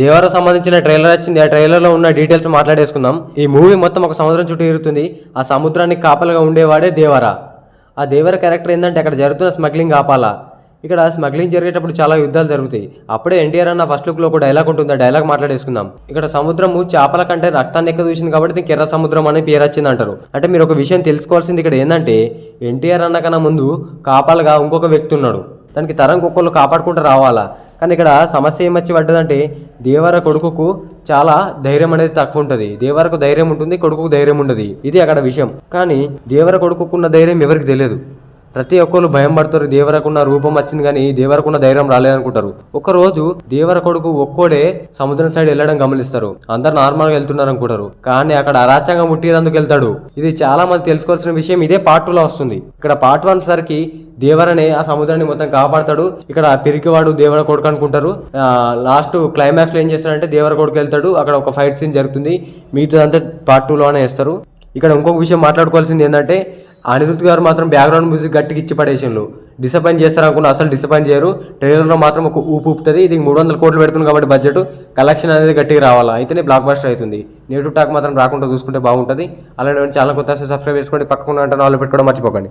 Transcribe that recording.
దేవరకు సంబంధించిన ట్రైలర్ వచ్చింది. ఆ ట్రైలర్లో ఉన్న డీటెయిల్స్ మాట్లాడేసుకుందాం. ఈ మూవీ మొత్తం ఒక సముద్రం చుట్టూ ఇరుగుతుంది ఆ సముద్రానికి కాపలుగా ఉండేవాడే దేవర. ఆ దేవర క్యారెక్టర్ ఏంటంటే అక్కడ జరుగుతున్న స్మగ్లింగ్ ఆపాలా ఇక్కడ స్మగ్లింగ్ జరిగేటప్పుడు చాలా యుద్ధాలు జరుగుతాయి. అప్పుడే ఎన్టీఆర్ అన్న ఫస్ట్ లుక్లో ఒక డైలాగ్ ఉంటుంది? ఆ డైలాగ్ మాట్లాడేసుకుందాం. ఇక్కడ సముద్రము చేపల కంటే రక్తాన్ని ఎక్కువ చూసింది కాబట్టి కిర్ర సముద్రం అనే పేరు వచ్చింది అంటారు. అంటే మీరు ఒక విషయం తెలుసుకోవాల్సింది ఇక్కడ ఏంటంటే ఎన్టీఆర్ అన్న కన్నా ముందు కాపాలుగా ఇంకొక వ్యక్తి ఉన్నాడు. దానికి తరం కుక్కలు కాపాడుకుంటూ రావాలా? కానీ ఇక్కడ సమస్య ఏమొచ్చి పడ్డదంటే దేవర కొడుకుకు చాలా ధైర్యం అనేది తక్కువ ఉంటుంది. దేవరకు ధైర్యం ఉంటుంది కొడుకుకు ధైర్యం ఉండదు. ఇది అక్కడ విషయం. కానీ దేవర కొడుకుకున్న ధైర్యం ఎవరికి తెలియదు. ప్రతి ఒక్కరు భయం పడతారు దేవరకున్న రూపం వచ్చింది కానీ దేవరకున్న ధైర్యం రాలేదనుకుంటారు ఒక రోజు దేవర కొడుకు ఒక్కోడే సముద్రం సైడ్ వెళ్ళడం గమనిస్తారు. అందరు నార్మల్గా వెళ్తున్నారు అనుకుంటారు. కానీ అక్కడ అరాచకంగా ముట్టేదందుకు వెళ్తాడు. ఇది చాలా మంది తెలుసుకోవాల్సిన విషయం. ఇదే పార్ట్ టూలో వస్తుంది. ఇక్కడ పార్ట్ వన్ సరికి దేవరనే ఆ సముద్రాన్ని మొత్తం కాపాడతాడు. ఇక్కడ పిరికివాడు దేవర కొడుకు అనుకుంటారు. లాస్ట్ క్లైమాక్స్లో ఏం చేస్తాడంటే దేవర కొడుకు వెళ్తాడు. అక్కడ ఒక ఫైట్ సీన్ జరుగుతుంది. మిగతాదంతా పార్ట్ టూలోనే వేస్తారు. ఇక్కడ ఇంకొక విషయం మాట్లాడుకోవాల్సింది ఏంటంటే అనిరుద్ధ్ గారు మాత్రం బ్యాక్గ్రౌండ్ మ్యూజిక్ గట్టికి ఇచ్చి పడేసిండ్రు డిసప్పాయింట్ చేస్తారనుకున్నా అసలు డిసప్పాయింట్ చేయరు. ట్రైలర్లో మాత్రం ఒక ఊపు ఊపుతుంది. ఇది మూడు వందల కోట్లు పెడుతుంది కాబట్టి బడ్జెట్ కలెక్షన్ అనేది గట్టిగా రావాలా? అయితేనే బ్లాక్ బస్టర్ అవుతుంది. నెగిటివ్ టాక్ మాత్రం రాకుండా చూసుకుంటే బాగుంటుంది. అలానే ఛానల్ కొత్త సబ్స్క్రైబ్ చేసుకోండి. పక్కన అంటే నాలుగు పెట్టుకోవడం మర్చిపోకండి.